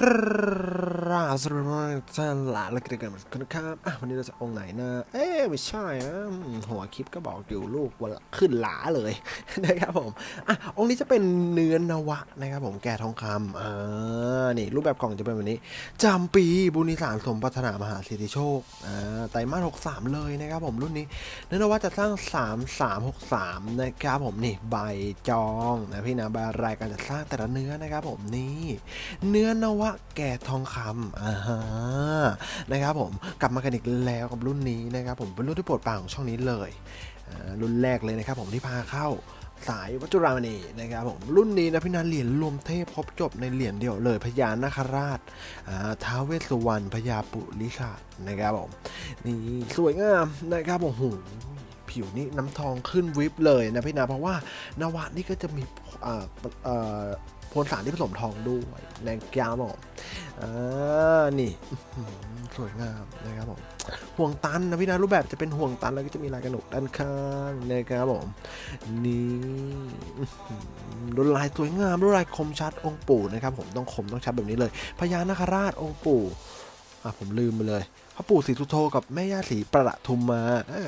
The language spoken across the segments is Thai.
くるるる ราสวัสดีท่านหลานและกันกันนะครับวันนี้เราจะองไหนนะ เอ๊ะไม่ใช่นะหัวคลิปก็บอกอยู่ลูกวันขึ้นหลาเลยนะครับผมอะองค์นี้จะเป็นเนื้อนวะนะครับผมแก่ทองคำอ่านี่รูปแบบกล่องจะเป็นแบบนี้จำปีบุญิสารสมปรารถนามหาสิทธิโชคอ่าไตรมาสหกสามเลยนะครับผมรุ่นนี้เนื้อนวะจะสร้าง3 3 6 3นะครับผมนี่ใบจองนะพี่นะใบรายการจะสร้างแต่ละเนื้อนะครับผมนี่เนื้อนวะแก่ทองคำอ่านะครับผมกลับมากันอีกแล้วกับรุ่นนี้นะครับผมเป็นรุ่นที่โปรดปรานของช่องนี้เลยรุ่นแรกเลยนะครับผมที่พาเข้าสายวัจจุรามณีนะครับผมรุ่นนี้นะพี่นันเหรียญรวมเทพครบจบในเหรียญเดียวเลยพญานาคราชท้าวเวสสุวรรณพญาปุริศานะครับผมนี่สวยงามนะครับผมโอ้โหผิวนี่น้ำทองขึ้นวิบเลยนะพี่นาเพราะว่านวะนี่ก็จะมีอ่าอ่อ พลสารที่ผสมทองด้วยแรงกาบอกอ่านี่สวยงามนะครับผมห่วงตันนะพี่นะรูปแบบจะเป็นห่วงตันแล้วก็จะมีลายกระหนกด้านข้างนะครับผมนี่ลวดลายสวยงามลวดลายคมชัดองค์ปู่นะครับผมต้องคมต้องชัดแบบนี้เลยพญานาคราชองค์ปู่อะผมลืมไปเลยพระปู่ศรีสุโธกับแม่ย่าศรีประทุมมา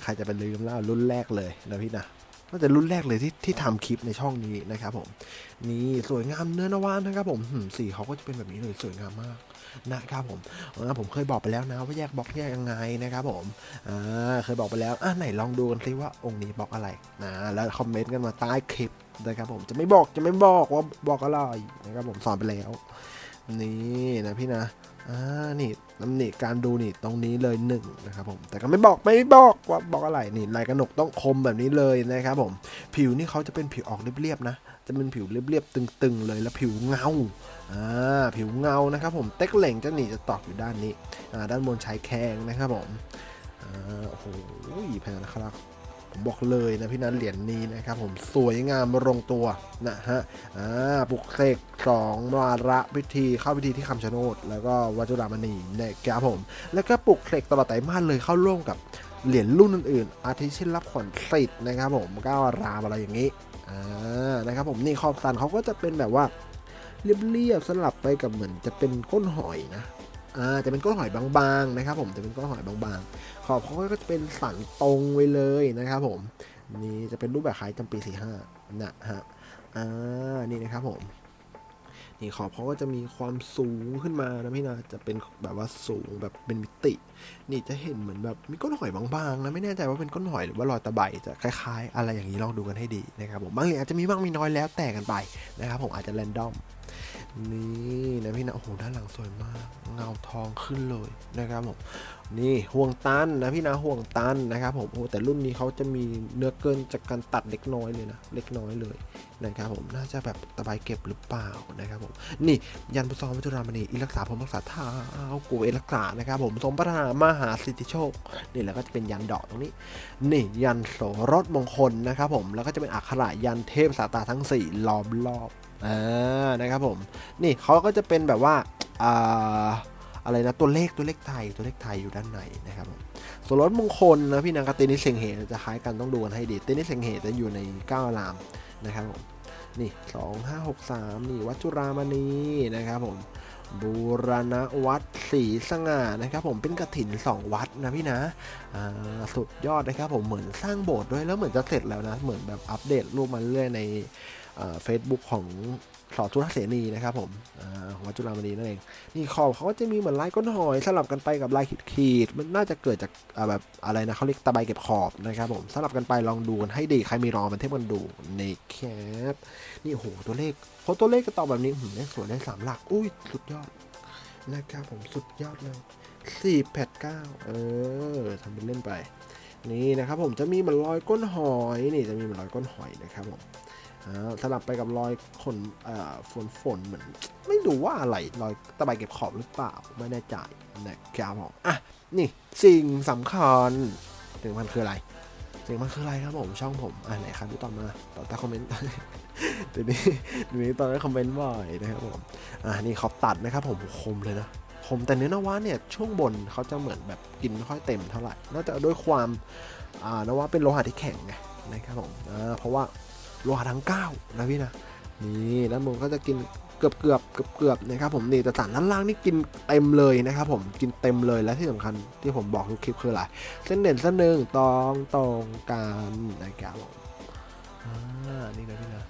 ใครจะไปลืมแล้วรุ่นแรกเลยนะพี่นะ น่าจะรุ่นแรกเลยที่ที่ทำคลิปในช่องนี้นะครับผมนี่สวยงามเนื้อนวานนะครับผมสีเขาก็จะเป็นแบบนี้เลยสวยงามมากนะครับผมอ่าผมเคยบอกไปแล้วนะว่าแยกบล็อกแยกยังไงนะครับผมอ่าเคยบอกไปแล้วอะไหนลองดูกันซิว่าองค์นี้บล็อกอะไรนะแล้วคอมเมนต์กันมาใต้คลิปนะครับผมจะไม่บอกจะไม่บอกว่าบล็อกอะไรนะครับผมสอนไปแล้ว นี่นะพี่นะอ่านี่ ตำหนิการดูนี่ตรงนี้เลยหนึ่งนะครับผมแต่ก็ไม่บอกไม่บอกว่าบอกอะไรนี่ลายกระหนกต้องคมแบบนี้เลยนะครับผมผิวนี่เขาจะเป็นผิวออกเรียบๆนะจะเป็นผิวเรียบๆตึงๆเลยแล้วผิวเงาอ่าผิวเงานะครับผมเต็กเหล่งจะหนีจะตอกอยู่ด้านนี้อ่าด้านบนชายแข้งนะครับผมอ่าโอ้โหแพงนะครับ ผมบอกเลยนะพี่นันเหรียญนี้นะครับผมสวยงามลงตัวนะฮะอ่าปลุกเสกสองวาระพิธีเข้าพิธีที่คำชะโนด แล้วก็วัดจุฬามณีนะครับผม แล้วก็ปลุกเสกตลอดไตรมาสเลยเข้าร่วมกับเหรียญรุ่นอื่นๆ อาทิเช่นรับขวัญสิทธิ์นะครับผมก้าวรามอะไรอย่างนี้อ่านะครับผมนี่ขอบสันเขาก็จะเป็นแบบว่าเรียบๆสลับไปกับเหมือนจะเป็นก้นหอยนะ อ่าจะเป็นก้นหอยบางๆนะครับผมจะเป็นก้นหอยบางๆ ขอบเขาก็จะเป็นสันตรงไว้เลยนะครับผมนี่จะเป็นรูปแบบคล้ายจำปีสี่ห้านะฮะอ่านี่นะครับผมนี่ขอบเขาก็จะมีความสูงขึ้นมานะพี่นะจะเป็นแบบว่าสูงแบบเป็นมิติ นี่จะเห็นเหมือนแบบมีก้นหอยบางๆนะไม่แน่ใจว่าเป็นก้นหอยหรือว่ารอยตะไบจะคล้ายๆ อะไรอย่างนี้ลองดูกันให้ดีนะครับผมบางเหรียญอาจจะมีบ้างมีน้อยแล้วแต่กันไปนะครับผมอาจจะแรนดอม นี่นะพี่นะ โอ้โห ด้านหลังสวยมาก เงาทองขึ้นเลยนะครับผม นี่ห่วงตันนะพี่นะห่วงตันนะครับผมโอ้แต่รุ่นนี้เขาจะมีเนื้อเกินจากการตัดเล็กน้อยเลยนะ เล็กน้อยเลยนะครับผม น่าจะแบบตะไบเก็บหรือเปล่านะครับผม นี่ยันพุทธวัจจุรามณีอิรักษาผมรักษาเท้ากูเอรักษานะครับผม สมปรารถนามหาสิทธิโชค นี่แล้วก็จะเป็นยันดอกตรงนี้ นี่ยันโสรสมงคลนะครับผม แล้วก็จะเป็นอักขระยันเทพสาตาทั้ง4ล้อมรอบ อ่านะครับผม นี่เขาก็จะเป็นแบบว่าอ่าอะไรนะตัวเลขตัวเลขไทยตัวเลขไทยอยู่ด้านในนะครับผมโสรสมงคลนะพี่นางกบเตนิสเซงเหจะคล้ายกันต้องดูกันให้ดีเตนิสเซงเหจะอยู่ในก้าวรามนะครับผมนี่สองห้าหกสามนี่วัดจุรามณีนะครับผมบูรณวัดศรีสง่านะครับผมเป็นกระถินสองวัดนะพี่นะสุดยอดนะครับผมเหมือนสร้างโบสถ์ด้วยแล้วเหมือนจะเสร็จแล้วนะเหมือนแบบอัปเดตรูปมาเรื่อยใน เฟซบุ๊กของสอจุฬาเสนีนะครับผมของวัดจุฬามณีนั่นเอง นี่ขอบเขาก็จะมีเหมือนลายก้นหอยสลับกันไปกับลายขีดๆมันน่าจะเกิดจากแบบอะไรนะเขาเรียกตะไบเก็บขอบนะครับผมสลับกันไปลองดูกันให้ดีใครมีรองมันเทียบกันดูในแคปนี่โหตัวเลขเพราะตัวเลขก็ตอบแบบนี้หืมเลขสวยได้สามหลัก อุ้ยสุดยอดนะครับผมสุดยอดเลยสี่แปดเก้าเออทำเป็นเล่นไป นี่นะครับผมจะมีเหมือนรอยก้นหอยนี่จะมีเหมือนรอยก้นหอยนะครับผม สลับไปกับรอยขนฝนฝนเหมือนไม่รู้ว่าอะไรรอยตะไบเก็บขอบหรือเปล่าไม่แน่ใจนะครับผมอะนี่สิ่งสำคัญสิ่งมันคืออะไร สิ่งมันคืออะไรครับผมช่องผมอ่าไหนครับดูตอนมาตอนใต้คอมเมนต์เดี๋ยวนี้เดี๋ยวนี้ตอนใต้คอมเมนต์บ่อยนะครับผมอ่านี่เขาตัดนะครับผมคมเลยนะคมแต่เนื้อนวะเนี่ยช่วงบนเขาจะเหมือนแบบกินไม่ค่อยเต็มเท่าไหร่น่าจะด้วยความอ่านวะเป็นโลหะที่แข็งไงนะครับผมอ่าเพราะว่า โลหะทั้งเก้านะพี่นะนี่ด้านบนก็จะกินเกือบเกือบเกือบเกือบนะครับผมนี่แต่สันด้านล่างนี่กินเต็มเลยนะครับผมกินเต็มเลยและที่สำคัญที่ผมบอกทุกคลิปคืออะไรเส้นเด่นเส้นหนึ่งตองตรงกันนะครับผมอ่านี่นะพี่นะ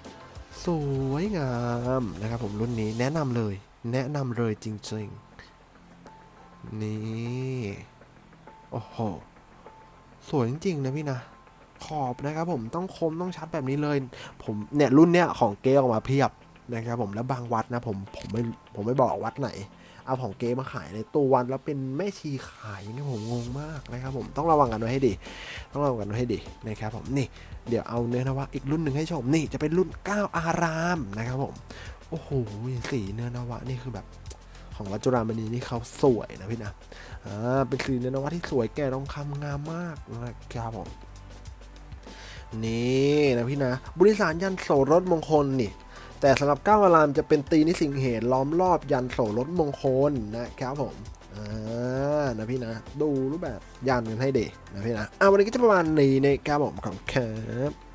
สวยงามนะครับผมรุ่นนี้แนะนำเลย แนะนำเลยจริงๆนี่โอ้โหสวยจริงๆนะพี่นะ ขอบนะครับผมต้องคมต้องชัดแบบนี้เลย ผมเนี่ยรุ่นเนี้ยของเก๊ออกมาเพียบนะครับผมแล้วบางวัดนะผมผมไม่ผมไม่บอกวัดไหน เอาของเก๊มาขายในตัววันแล้วเป็นแม่ชีขายนี่ผมงงมากนะครับผมต้องระวังกันไว้ให้ดี ต้องระวังกันไว้ให้ดีนะครับผมนี่เดี๋ยวเอาเนื้อนวะอีกรุ่นหนึ่งให้ชมนี่จะเป็นรุ่นก้าวอารามนะครับผมโอ้โหสีเนื้อนวะนี่คือแบบของวัดจุฬามณีนี่เขาสวยนะพี่นะอ่าเป็นสีเนื้อนวะที่สวยแก่ทองคำงามมากนะครับผม นี่นะพี่นะ บริสารยันโสรถมงคลนี่ แต่สำหรับก้าวารามจะเป็นตีนิสิงเหตุล้อมรอบยันโสรถมงคลนะครับผมอ่านะพี่นะ ดูรูปแบบยันกันให้เด็นะพี่นะอ่าวันนี้ก็จะประมาณนี้นะครับผมขอบคุณครับ